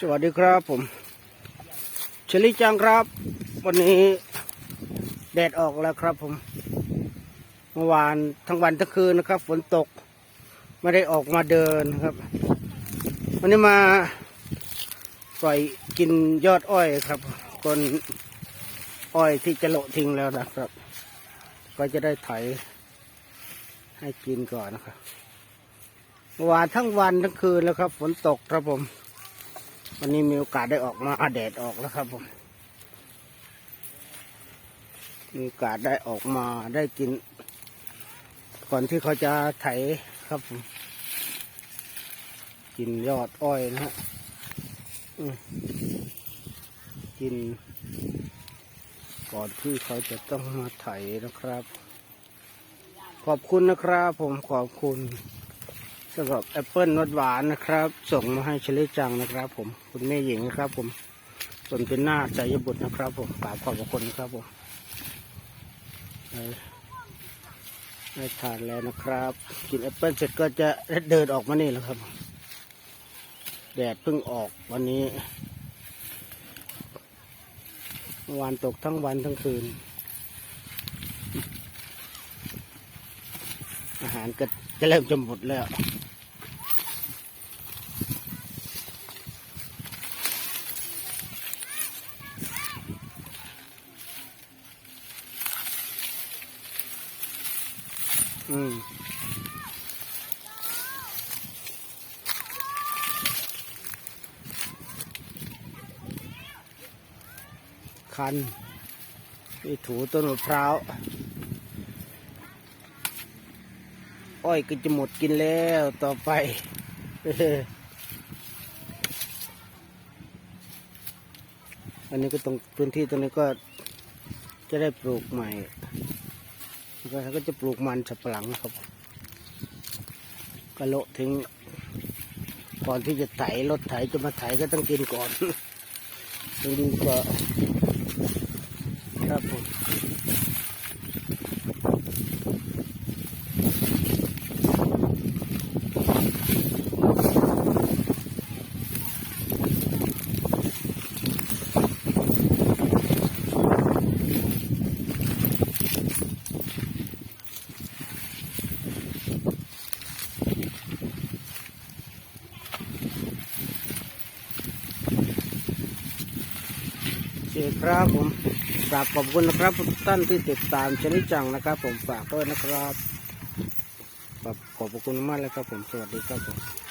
สวัสดีครับผมเชลิจังครับ วันนี้แดดออกแล้วครับผม เมื่อวานทั้งวันทั้งคืนนะครับ ฝนตก ไม่ได้ออกมาเดินครับ วันนี้มาปล่อยกินยอดอ้อยครับคนอ้อยที่จะโละทิ้งแล้วนะครับ ก็จะได้ไถให้กินก่อนนะครับเมื่อวานทั้งวันทั้งคืนแล้วครับ ฝนตกครับผม วันนี้มีโอกาสได้ออกมาแดดออกแล้วครับผม มีโอกาสได้ออกมาได้กิน ก่อนที่เขาจะไถครับผม กินยอดอ้อยนะฮะกิน ก่อนที่เขาจะต้องมาไถนะครับ ขอบคุณนะครับผมขอบคุณ สำหรับแอปเปิลรสหวานนะครับ ส่งมาให้เชลิจังนะครับ ผมคุณแม่หญิงนะครับ ผมส่วนเป็นหน้าใจยบุตรนะครับ ผมกราบขอบพระคุณนะครับผมได้ทานแล้วนะครับ กินแอปเปิลเสร็จก็จะเดินออกมานี่แหละครับ แดดเพิ่งออกวันนี้วานตกทั้งวันทั้งคืน อาหารก็จะเริ่มจะหมดแล้ว อืมคันนี่ถูต้นมะพร้าว อ้อยก็จะหมดกินแล้วต่อไปอันนี้ก็ตรงพื้นที่ตรงนี้ก็จะได้ปลูกใหม่ ก็จะปลูกมันสับปะหลังครับก็โลถึง ก่อนที่จะไถรถไถจะมาไถก็ต้องกินก่อนยังดีกว่าครับผม โอ เคครับผมกราบขอบคุณนะครับทุกท่านที่ติดตามชนิดจังนะครับ ผมฝากด้วยนะครับขอบขอบคุณมากเลยครับผมสวัสดีครับผม